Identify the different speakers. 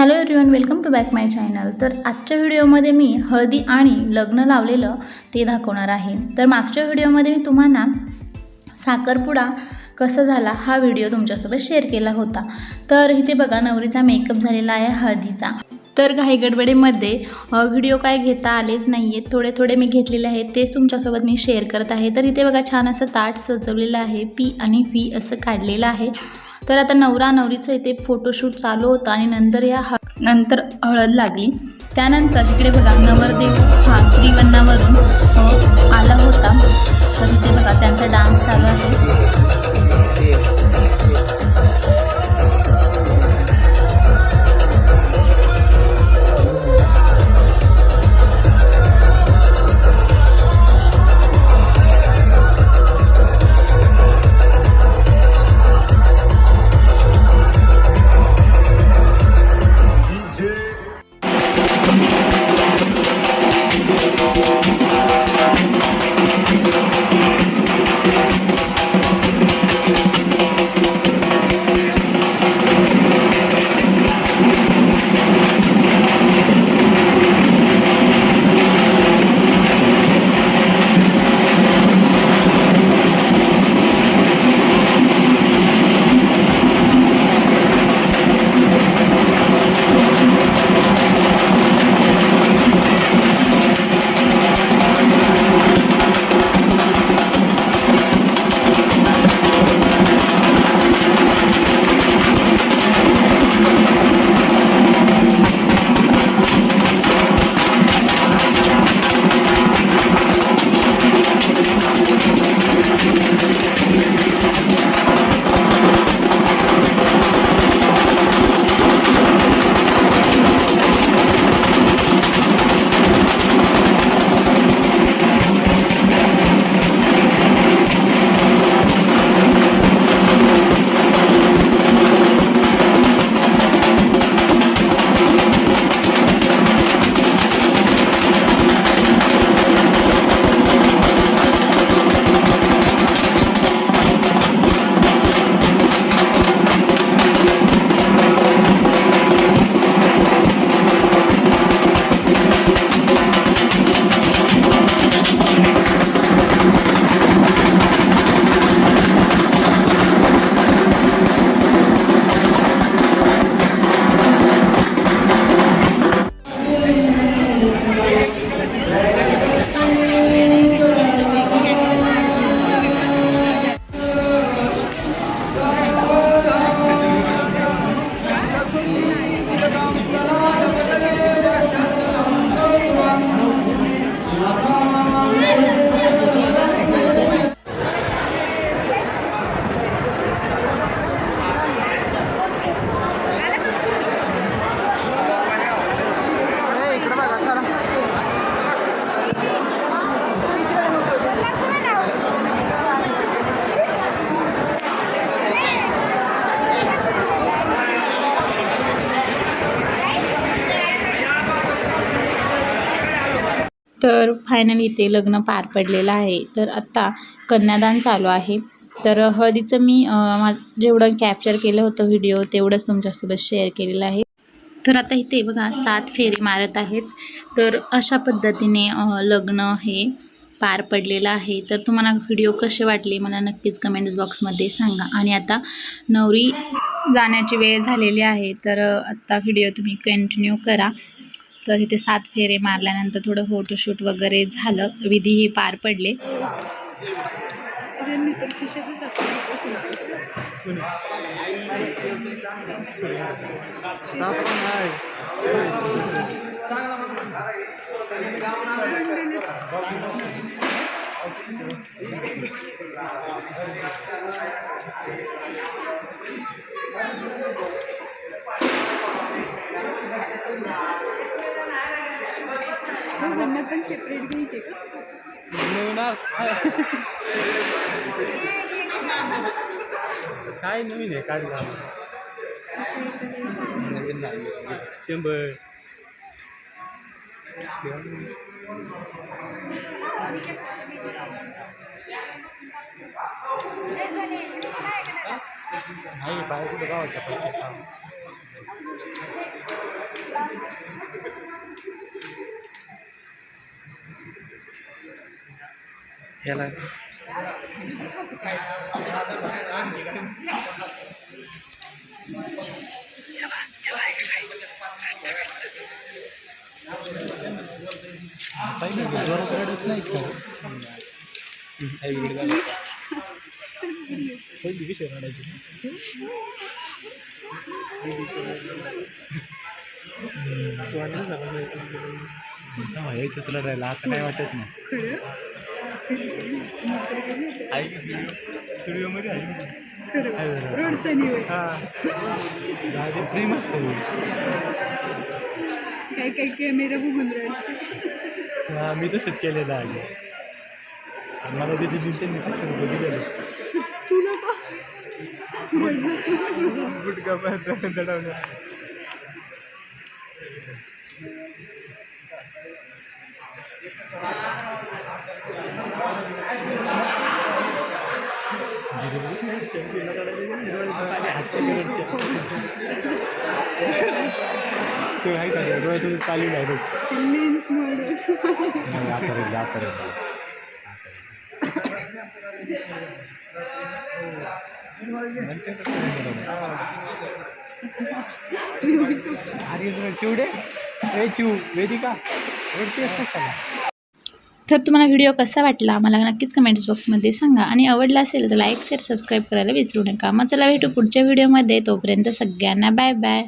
Speaker 1: Hello everyone welcome to back my channel तर आजच्या व्हिडिओमध्ये मी हळदी आणि लग्न लावलेलं ते दाखवणार आहे. तर मागच्या व्हिडिओमध्ये मी तुम्हाला साखरपुडा कसा झाला हा व्हिडिओ तुमच्यासोबत शेअर केला होता. तर इथे बघा नवरीचा मेकअप झालेला आहे हळदीचा. तर घाई गडबडीमध्ये व्हिडिओ काय घेता आलेच नाही आहेत थोडे थोडे मी घेतलेले आहेत तेच तुमच्यासोबत मी शेअर करत आहे. तर इथे बघा छान असं ताट सजवलेलं आहे पी आणि फी असं काढलेलं आहे. तर आता नवरा नवरीचं इथे फोटोशूट चालू होता आणि नंतर या ह नंतर हळद लागली. त्यानंतर इकडे बघा नवरदेव हा श्रीवन्नावरून आला होता. तर इथे बघा त्यांचा डान्स चालू आहे. तर फायनली इथे लग्न पार पडलेलं आहे. तर आत्ता कन्यादान चालू आहे. तर हळदीचं मी जेवढं कॅप्चर केलं होतं व्हिडिओ तेवढंच तुमच्यासोबत शेअर केलेलं आहे. तर आता इथे बघा सात फेरी मारत आहेत. तर अशा पद्धतीने लग्न हे पार पडलेलं आहे. तर तुम्हाला व्हिडिओ कसे वाटले मला नक्कीच कमेंट्स बॉक्समध्ये सांगा. आणि आता नवरी जाण्याची वेळ झालेली आहे. तर आत्ता व्हिडिओ तुम्ही कंटिन्यू करा. तर इथे सात फेरे मारल्यानंतर थोडं फोटोशूट वगैरे झालं. विधीही पार पडले.
Speaker 2: दोघांना पण सेपरेट घ्यायचे का
Speaker 3: मिळणार काय नवीन आहे काय झालं नवीन नाही शंभर नाही बाहेर कुठं गावाच्या याला. जोरात रडत नाही. पहिली विषय रडायची तेव्हा यायचंच रडायला आता काय वाटत नाही. आई स्टुडिओमध्ये आहे हा प्रेम असतं
Speaker 2: काय काय कॅमेरा बघून रडते
Speaker 3: हा मी तसंच केलेलं आहे मला तिथे जिंकते मी पाचशे रुपये दिलेले
Speaker 2: तुला का
Speaker 3: गुटखा दडवलं ते आहे डोळ्यातून चालू डायरेक्ट चिवडे ए चिव वेदिका रडते असतात का
Speaker 1: तर तुम्हाला व्हिडिओ कसा वाटला मला नक्कीच कमेंट्स बॉक्समध्ये सांगा. आणि आवडला असेल तर लाईक शेअर सबस्क्राईब करायला विसरू नका. मग चला भेटू पुढच्या व्हिडिओमध्ये तोपर्यंत सगळ्यांना बाय बाय